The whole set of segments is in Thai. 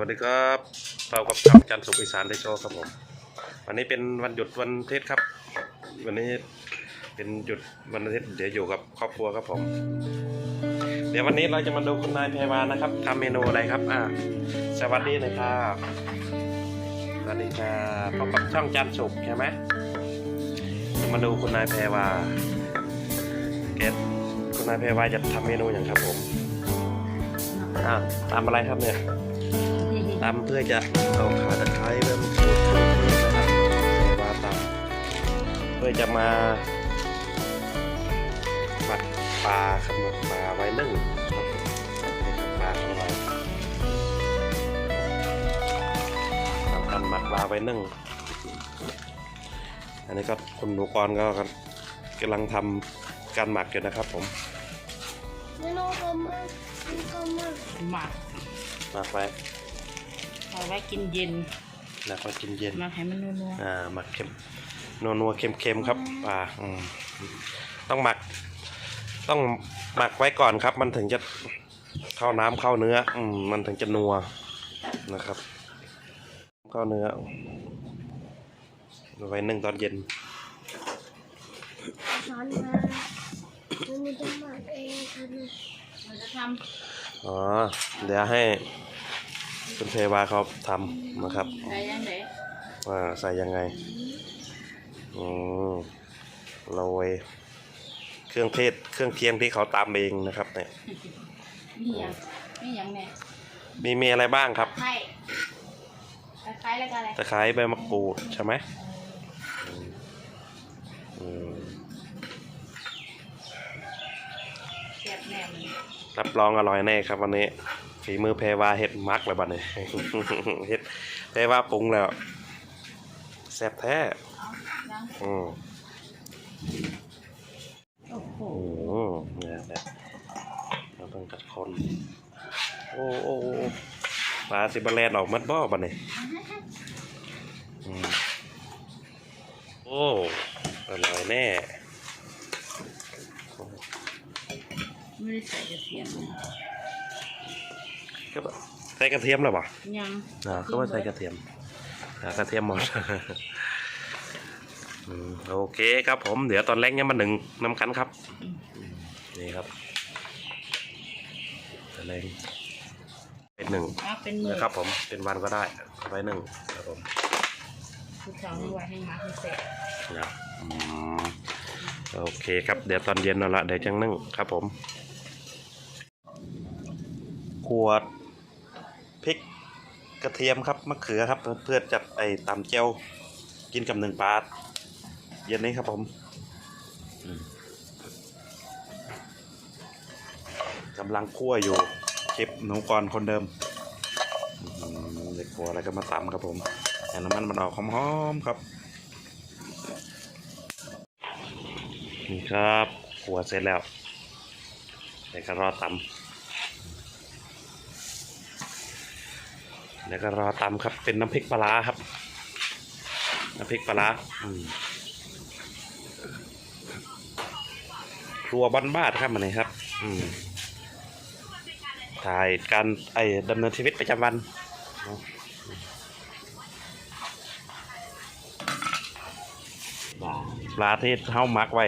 วัสดีครับเรากับช่องจันทร์สุขอีสานได้โชว์ครับผม วันนี้เป็นวันหยุดวันอาทิตย์ครับ วันนี้เป็นหยุดวันอาทิตย์เดี๋ยวอยู่กับครอบครัวครับผม เดี๋ยววันนี้เราจะมาดูคุณนายเพวานะครับทำเมนูอะไรครับ อ่าสวัสดีนะครับสวัสดีครับพบกับช่องจันทร์สุขใช่ไหมจะมาดูคุณนายเพวาเกตคุณนายเพวาจะทำเมนูอย่างครับผมอ่าตามอะไรครับเนี่ย ตำเพื่อจะเอาขาตะไคร้เริ่มสูตรนะครับใส่ว่าตำเพื่อจะมาหมักปลาครับหมักปลาไว้นึ่งครับนี่ครับปลาของเราทำการหมักปลาไว้นึ่งอันนี้ก็คุณหนูกรก็กำลังทำการหมักอยู่นะครับผมไม่รู้ก็มากก็มากหมักหมักไว้ เอาไว้กินเย็นแล้วก็กินเย็นหมักให้มันนัวอ่าหมักเค็มนัวนัวๆเค็มเค็มๆครับปลาอืมต้องหมัก ต้องหมักไว้ก่อนครับ มันถึงจะเข้าน้ำเข้าเนื้อ อืมมันถึงจะนัวนะครับ เข้าเนื้อเอาไว้นึ่งตอนเย็นสอนมามันจะมาเองค่ะนี่ๆเราจะทอ๋อ เดี๋ยวให้ คุณเทวาเขาทำนะครับำใส่ยังไงว่าใส่ยังไงอืมโรยเครื่องเทศเครื่องเคียงที่เขาตามเองนะครับเนี่ยนี่ยังนี่ยังเนี่ยมีมีอะไรบ้างครับไข่ตะไคร้แล้วก็อะไรตะไคร้ใบมะกรูดใช่ไหมอืมอืมเสียบแหนมรับรองอร่อยแน่ครับวันนี้ ฝีมือเพรวาเห็ดมักเลยบัดนี้ เห็ดเพรวาปรุงแล้วแซ่บแท้เอายังอืมโอ้โหอืมเนี่ยเนี่ยเราต้องกัดคนโอ้โอ้โอ้ปลาสิบแลนออกมัดบ่อบัดนี้อืมโอ้อร่อยแน่ไม่ได้ใส่กระเทียมนะ ก็แบบใส่กระเทียมแล้วป่ะยังอ่าก็ว่าใส่กระเทียมอ่ากระเทียมหมดอืมโอเคครับผมเดี๋ยวตอนแรกเนี่ยมาหนึ่งน้ำกันครับอืมนี่ครับตอนแรกเป็นหนึ่งเอาเป็นมือนะครับผมเป็นวันก็ได้เอาไว้หนึ่งครับผมทุกเช้าเอาไว้ให้หมาให้เสร็จนะอืมโอเคครับ เดี๋ยวตอนเย็นนั่นละเดี๋ยวจังนึ่งครับผม ขวดพริกก ระเทียมครับมะเขือครับ เพื่อจัดไอ้ตำเจียวกินกับหนึ่งปลาเย็นนี้ครับผมกำลังคั่วอยู่คลิปหนูกรคนเดิมเด็กขัวอะไรก็มาตำครับผมแต่น้ำมันมันออกหอมๆครับนี่ครับขัวเสร็จแล้วเดี๋ยวก็รอตำ เดี๋ยวก็รอตำครับ เป็นน้ำพริกปลาครับ น้ำพริกปลาครัวบ้านบ้านครับมันนี้ครับ อืมถ่ายการไอ้ดำเนินชีวิตประจำวันปลาที่เท้ามักไว้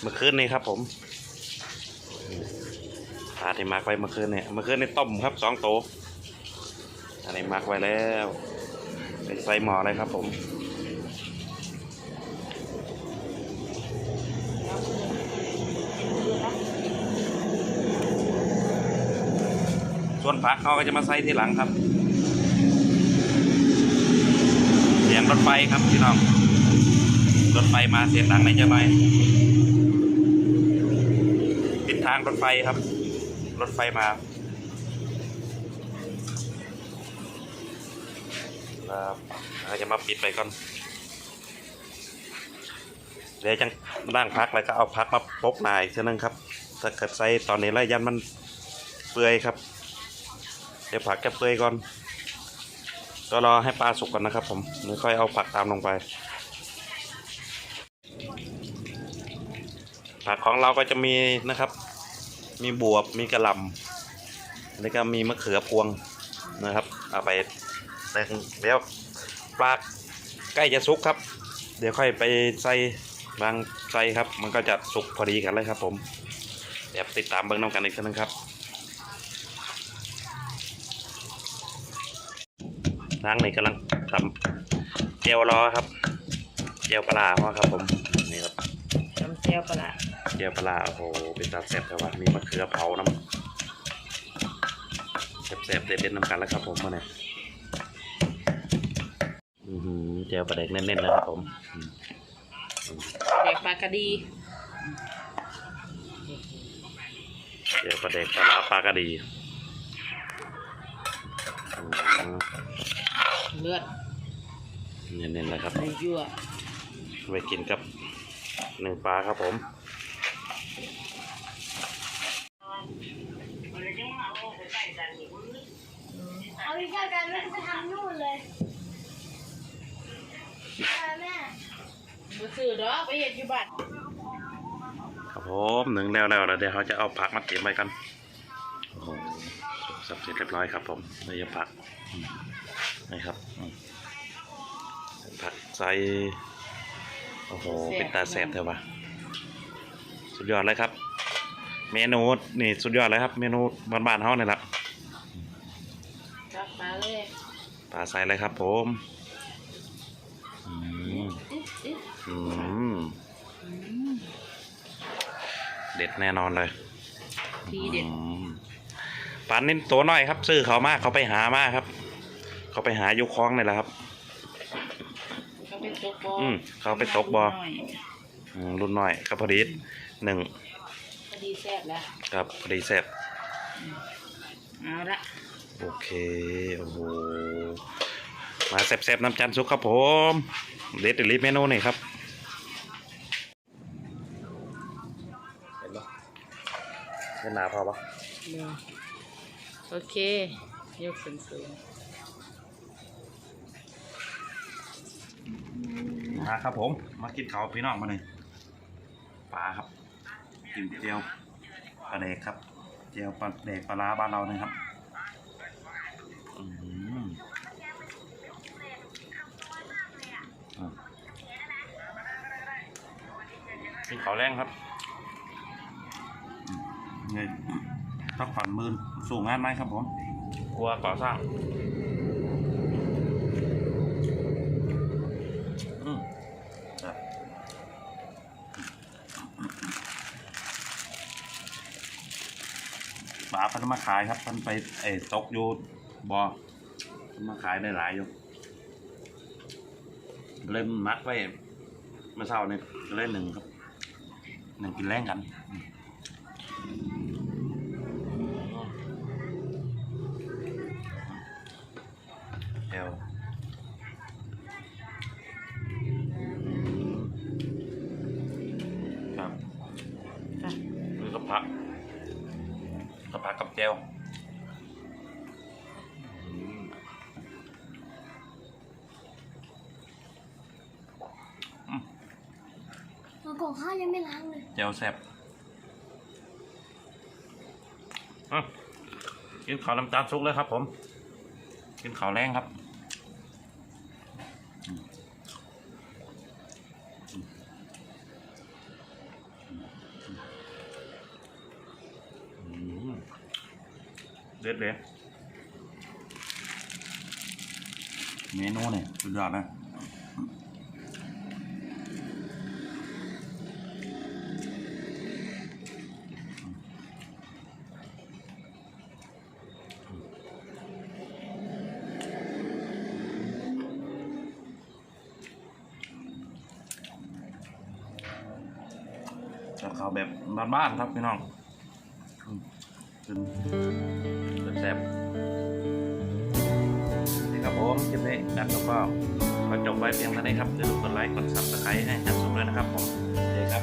เมื่อคืนนี้ครับ ผมปลาที่มักไว้เมื่อคืนเนี่ยเมื่อคืนนี่ต้มครับสองโต อันนี้มักไว้แล้วเป็นใส่หมอเลยครับผมส่วนผักเขาก็จะมาใส่ทีหลังครับ เสียงรถไฟครับพี่น้อง รถไฟมาเสียงดังไหนจะไหมปิดทางรถไฟครับ รถไฟมา ครับเราจะมาปิดไปก่อนเดี๋ยวจังร่างพักแล้วก็เอาพักมาปกหนายเท่านึงครับ ถ้าเกิดใส่ตอนนี้แล้วยันมันเปื่อยครับ เดี๋ยวผักจะเปื่อยก่อน ก็รอให้ปลาสุกก่อนนะครับ ผมแล้วค่อยเอาผักตามลงไป ผักของเราก็จะมีนะครับ มีบวบมีกระลำแล้วก็มีมะเขือพวงนะครับ เอาไป นึ่งเดี๋ยวปลาใกล้จะสุกครับ เดี๋ยวค่อยไปใส่บางใส่ครับ มันก็จะสุกพอดีกันเลยครับ ผมเดี๋ยวติดตามเบิ้งน้องกันอีกทีนึงครับนางนี่กำลังทำเจียวรอครับเจียวปลาร้าเพราะครับผมนี่ครับทำเจียวปลาร้าเจียวปลาร้าโอ้โหเป็นตาแซ่บแต่ว่ามีมะเขือเผาน้ำแซ่บๆเด็ดๆน้ำกันแล้วครับผมมาเนี่ย อือหือเจียวปลาแดกแน่นๆนะครับผมอืมเด็กปลากระดีเจียวปลาแดกปลาร้าปลากระดีอืมเลือดเน้นๆเลยครับ ในยั่วไว้กินกับหนึ่งปลาครับผมเอาวิชาการแม่ไปทำนู่นเลย มาซื้อดอกไปเห็ดอยู่บ้านครับผมหนึ่งแล้วแล้วแล้วเดี๋ยวเขาจะเอาผักมาเตรียมไว้กันโอ้โหสับเสร็จเรียบร้อยครับ ผมเดี๋ยวจะผักอืมนี่ครับอืมผักใส่โอ้โหเป็นตาแสบเถอะวะสุดยอดเลยครับ เมนูนี่สุดยอดเลยครับ เมนูบ้านๆเขาเนี่ยแหละจับมาเลยปลาใส่เลยครับผมอืม อิ๊ะอิ๊ะอืมอืมเด็ดแน่นอนเลยทีเด็ดอืมปลานิ่ตัวน้อยครับ ซื้อเขามากเขาไปหามาครับ เขาไปหาอยุคล้องนี่แหละครับ เขาเป็นตกบออืมเขาไปตกบ่หน่อยอืมรุ่นน้อยครับพอดีหนึ่งพอดีแซ่บแล้วครับพอดีแซ่บเอาละโอเคโอ้โห มาแซ่บๆน้ำจันทร์สุกครับผมเด็ดลิฟเมนูนี่ครับเห็นปะเห็นหนาพอปะเดี๋ยวโอเค ยกสูงสูงมาครับผม มากินข้าวพี่น้องมาเลยปลาครับกินเจียวปลาเด็กครับ เจียวปลาเด็กปลาร้าบ้านเรานะครับอืมอะ กินข้าวแรงครับอืมนี่พักผ่อนมือสู่งานไหมครับผมกลัวก่อสร้างอืมครับปลาเพันมาขายครับเพันไปไอ้ตกอยู่บอเพิ่นมาขายได้หลายอยู่เล่มมัดไว้เมื่อเช้านี่เล่นหนึ่งครับ หนึ่งกินแรงกันเอวครับค่ะนี่ก็ผักก็ผักกับแจว ของข้าวยังไม่ล้างเลยแจวแซ่บอะกินข้าวน้ำตาลซุกเลยครับ ผม กินข้าวแรงครับเด็ดเลยเมนูเนี่ยสุดยอดนะ ข้าวแบบบ้านๆครับพี่น้องอืมกินแซ่บๆนี่ครับผมคลิปนี้จันแล้วก็ขอจบไว้เพียงเท่านี้ครับอย่าลืมกดไลค์กดซับสไครต์ให้จัดสุดเลยนะครับผมโอครับ